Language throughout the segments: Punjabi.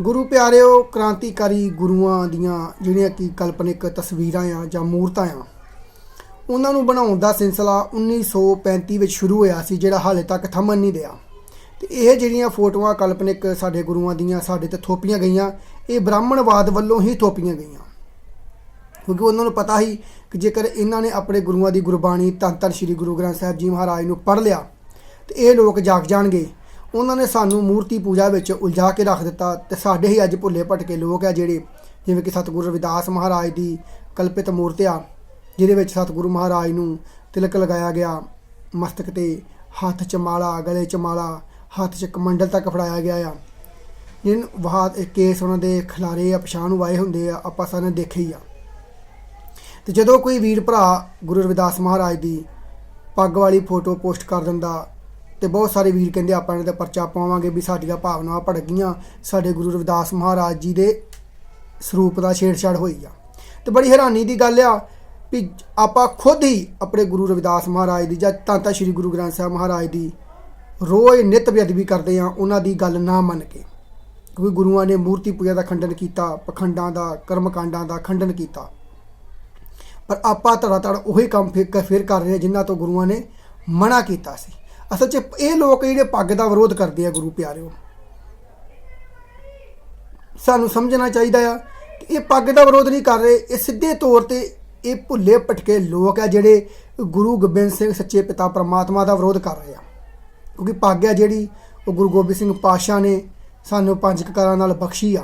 ਗੁਰੂ ਪਿਆਰਿਓ, ਕ੍ਰਾਂਤੀਕਾਰੀ ਗੁਰੂਆਂ ਦੀਆਂ ਜਿਹੜੀਆਂ ਕਿ ਕਲਪਨਿਕ ਤਸਵੀਰਾਂ ਆ ਜਾਂ ਮੂਰਤਾਂ ਆ, ਉਹਨਾਂ ਨੂੰ ਬਣਾਉਣ ਦਾ ਸਿਲਸਿਲਾ 1935 ਵਿੱਚ ਸ਼ੁਰੂ ਹੋਇਆ ਸੀ, ਜਿਹੜਾ ਹਾਲੇ ਤੱਕ ਥੰਮਣ ਨਹੀਂ ਰਿਹਾ। ਤੇ ਇਹ ਜਿਹੜੀਆਂ ਫੋਟੋਆਂ ਕਲਪਨਿਕ ਸਾਡੇ ਗੁਰੂਆਂ ਦੀਆਂ, ਸਾਡੇ ਤੇ ਥੋਪੀਆਂ ਗਈਆਂ, ਇਹ ਬ੍ਰਾਹਮਣਵਾਦ ਵੱਲੋਂ ਹੀ ਥੋਪੀਆਂ ਗਈਆਂ। ਕਿਉਂਕਿ ਉਹਨਾਂ ਨੂੰ ਪਤਾ ਸੀ ਕਿ ਜੇਕਰ ਇਹਨਾਂ ਨੇ ਆਪਣੇ ਗੁਰੂਆਂ ਦੀ ਗੁਰਬਾਣੀ ਧੰਨ ਧੰਨ ਸ੍ਰੀ ਗੁਰੂ ਗ੍ਰੰਥ ਸਾਹਿਬ ਜੀ ਮਹਾਰਾਜ ਨੂੰ ਪੜ੍ਹ ਲਿਆ, ਤੇ ਇਹ ਲੋਕ ਜਾਗ ਜਾਣਗੇ। ਉਹਨਾਂ ਨੇ ਸਾਨੂੰ ਮੂਰਤੀ ਪੂਜਾ ਵਿੱਚ ਉਲਝਾ ਕੇ ਰੱਖ ਦਿੱਤਾ ਤੇ ਸਾਡੇ ਹੀ ਅੱਜ ਭੁੱਲੇ ਭਟਕੇ ਲੋਕ ਆ ਜਿਹੜੇ ਜਿਵੇਂ ਕਿ ਸਤਿਗੁਰੂ ਰਵਿਦਾਸ ਮਹਾਰਾਜ ਦੀ ਕਲਪਿਤ ਮੂਰਤ ਆ ਜਿਹਦੇ ਵਿੱਚ ਸਤਿਗੁਰੂ ਮਹਾਰਾਜ ਨੂੰ ਤਿਲਕ ਲਗਾਇਆ ਗਿਆ, ਮਸਤਕ ਤੇ ਹੱਥ 'ਚ ਮਾਲਾ, ਗਲੇ 'ਚ ਮਾਲਾ, ਹੱਥ 'ਚ ਕਮੰਡਲ ਤੱਕ ਫੜਾਇਆ ਗਿਆ ਆ। ਜਿਨ ਵਾਹਤ ਕੇਸ ਉਹਨਾਂ ਦੇ ਖਿਲਾਰੇ ਆ, ਪਛਾਣ ਨੂੰ ਆਏ ਹੁੰਦੇ ਆ, ਆਪਾਂ ਸਾਰਿਆਂ ਨੇ ਦੇਖੇ ਹੀ ਆ। ਤੇ ਜਦੋਂ ਕੋਈ ਵੀਰ ਭਰਾ ਗੁਰੂ ਰਵਿਦਾਸ ਮਹਾਰਾਜ ਦੀ ਪੱਗ ਵਾਲੀ ਫੋਟੋ ਪੋਸਟ ਕਰ ਦਿੰਦਾ ਤੇ ਬਹੁਤ ਸਾਰੇ ਵੀਰ ਕਹਿੰਦੇ ਆਪਾਂ ਇਹਨਾਂ ਤੇ ਪਰਚਾ ਪਾਵਾਂਗੇ ਵੀ ਸਾਡੀਆਂ ਭਾਵਨਾਵਾਂ ਭੜਕ ਗਈਆਂ। ਸਾਡੇ ਗੁਰੂ ਰਵਿਦਾਸ ਮਹਾਰਾਜ ਜੀ ਦੇ ਸਰੂਪ ਦਾ ਛੇੜਛਾੜ ਹੋਈ ਆ। ਤੇ ਬੜੀ ਹੈਰਾਨੀ ਦੀ ਗੱਲ ਆ ਵੀ ਆਪਾਂ ਖੁਦ ਹੀ ਆਪਣੇ ਗੁਰੂ ਰਵਿਦਾਸ ਮਹਾਰਾਜ ਦੀ ਜਾਂ ਤਾਂ ਤਾਂ ਸ੍ਰੀ ਗੁਰੂ ਗ੍ਰੰਥ ਸਾਹਿਬ ਮਹਾਰਾਜ ਦੀ ਰੋਜ਼ ਨਿਤ ਬੇਅਦਬੀ ਕਰਦੇ ਆ, ਉਹਨਾਂ ਦੀ ਗੱਲ ਨਾ ਮੰਨ ਕੇ। ਕਿਉਂਕਿ ਗੁਰੂਆਂ ਨੇ ਮੂਰਤੀ ਪੂਜਾ ਦਾ ਖੰਡਨ ਕੀਤਾ, ਪਖੰਡਾਂ ਦਾ, ਕਰਮਕਾਂਡਾਂ ਦਾ ਖੰਡਨ ਕੀਤਾ। ਪਰ ਆਪਾਂ ਧੜਾ ਧੜ ਉਹੀ ਕੰਮ ਫਿਰ ਫਿਰ ਕਰ ਰਹੇ ਹਾਂ ਜਿਨ੍ਹਾਂ ਤੋਂ ਗੁਰੂਆਂ ਨੇ ਮਨਾ ਕੀਤਾ ਸੀ। ਅਸਲ 'ਚ ਇਹ ਲੋਕ ਜਿਹੜੇ ਪੱਗ ਦਾ ਵਿਰੋਧ ਕਰਦੇ ਆ ਗੁਰੂ ਪਿਆਰਿਓ, ਸਾਨੂੰ ਸਮਝਣਾ ਚਾਹੀਦਾ ਆ ਕਿ ਇਹ ਪੱਗ ਦਾ ਵਿਰੋਧ ਨਹੀਂ ਕਰ ਰਹੇ, ਇਹ ਸਿੱਧੇ ਤੌਰ ਤੇ ਇਹ ਭੁੱਲੇ ਭਟਕੇ ਲੋਕ ਆ ਜਿਹੜੇ ਗੁਰੂ ਗੋਬਿੰਦ ਸਿੰਘ ਸੱਚੇ ਪਿਤਾ ਪਰਮਾਤਮਾ ਦਾ ਵਿਰੋਧ ਕਰ ਰਹੇ ਆ। ਕਿਉਂਕਿ ਪੱਗ ਆ ਜਿਹੜੀ, ਉਹ ਗੁਰੂ ਗੋਬਿੰਦ ਸਿੰਘ ਪਾਤਸ਼ਾਹ ਨੇ ਸਾਨੂੰ ਪੰਜ ਕਕਾਰਾਂ ਨਾਲ ਬਖਸ਼ੀ ਆ।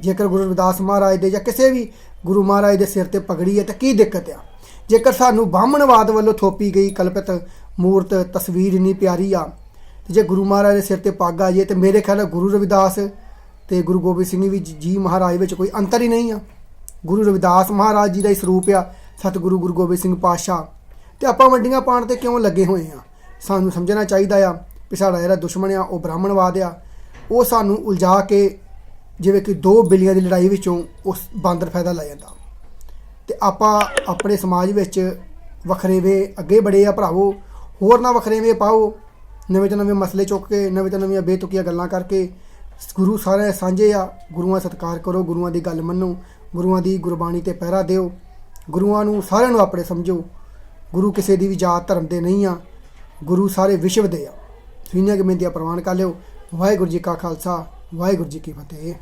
ਜੇਕਰ ਗੁਰੂ ਰਵਿਦਾਸ ਮਹਾਰਾਜ ਦੇ ਜਾਂ ਕਿਸੇ ਵੀ ਗੁਰੂ ਮਹਾਰਾਜ ਦੇ ਸਿਰ ਤੇ ਪਗੜੀ ਹੈ ਤਾਂ ਕੀ ਦਿੱਕਤ ਆ? ਜੇਕਰ ਸਾਨੂੰ ਬਾਹਮਣਵਾਦ ਵੱਲੋਂ ਥੋਪੀ ਗਈ ਕਲਪਿਤ ਮੂਰਤ, ਤਸਵੀਰ ਇੰਨੀ ਪਿਆਰੀ ਆ, ਤੇ ਜੇ ਗੁਰੂ ਮਹਾਰਾਜ ਦੇ ਸਿਰ ਤੇ ਪੱਗ ਆ ਜੇ ਤੇ ਮੇਰੇ ਖਿਆਲ ਗੁਰੂ ਰਵਿਦਾਸ ਤੇ ਗੁਰੂ ਗੋਬਿੰਦ ਸਿੰਘ ਵੀ ਜੀ ਮਹਾਰਾਜ ਵਿੱਚ ਕੋਈ ਅੰਤਰ ਹੀ ਨਹੀਂ ਆ। ਗੁਰੂ ਰਵਿਦਾਸ ਮਹਾਰਾਜ ਜੀ ਦਾ ਹੀ ਸਰੂਪ ਆ, ਸਤਿਗੁਰੂ ਗੁਰੂ ਗੋਬਿੰਦ ਸਿੰਘ ਪਾਤਸ਼ਾਹ। ਤੇ ਆਪਾਂ ਵੰਡੀਆਂ ਪਾਣ ਤੇ ਕਿਉਂ ਲੱਗੇ ਹੋਏ ਆ? ਸਾਨੂੰ ਸਮਝਣਾ ਚਾਹੀਦਾ ਆ ਕਿ ਸਾਡਾ ਜਿਹੜਾ ਦੁਸ਼ਮਣ ਆ, ਉਹ ਬ੍ਰਾਹਮਣਵਾਦ ਆ। ਉਹ ਸਾਨੂੰ ਉਲਝਾ ਕੇ ਜਿਵੇਂ ਕਿ ਦੋ ਬਿੱਲੀਆਂ ਦੀ ਲੜਾਈ ਵਿੱਚੋਂ ਉਸ ਬਾਂਦਰ ਫਾਇਦਾ ਲੈ ਜਾਂਦਾ। ਤੇ ਆਪਾਂ ਆਪਣੇ ਸਮਾਜ ਵਿੱਚ ਵਖਰੇਵੇ ਅੱਗੇ ਬੜੇ ਆ ਭਰਾਵੋ ਹੋਰ ਨਾ ਵਖਰੇਵੇ ਪਾਓ, ਨਵੇਂ ਤੋਂ ਨਵੇਂ ਮਸਲੇ ਚੁੱਕ ਕੇ, ਨਵੇਂ ਤੋਂ ਨਵੀਆਂ ਬੇਤੁਕੀਆਂ ਗੱਲਾਂ ਕਰਕੇ ਗੁਰੂ ਸਾਰੇ ਸਾਂਝੇ ਆ, ਗੁਰੂਆਂ ਦਾ ਸਤਿਕਾਰ ਕਰੋ, ਗੁਰੂਆਂ ਦੀ ਗੱਲ ਮੰਨੋ, ਗੁਰੂਆਂ ਦੀ ਗੁਰਬਾਣੀ ਤੇ ਪਹਿਰਾ ਦਿਓ, ਗੁਰੂਆਂ ਨੂੰ ਸਾਰਿਆਂ ਨੂੰ ਆਪਣੇ ਸਮਝੋ, ਗੁਰੂ ਕਿਸੇ ਦੀ ਵੀ ਜਾਤ ਧਰਮ ਦੇ ਨਹੀਂ ਆ, ਗੁਰੂ ਸਾਰੇ ਵਿਸ਼ਵ ਦੇ ਆ। ਸੁਣਿਆ ਕਿ ਮਹਿੰਦੀਆਂ ਪ੍ਰਵਾਨ ਕਰ ਲਿਓ। ਵਾਹਿਗੁਰੂ ਜੀ ਕਾ ਖਾਲਸਾ, ਵਾਹਿਗੁਰੂ ਜੀ ਕੀ ਫਤਿਹ।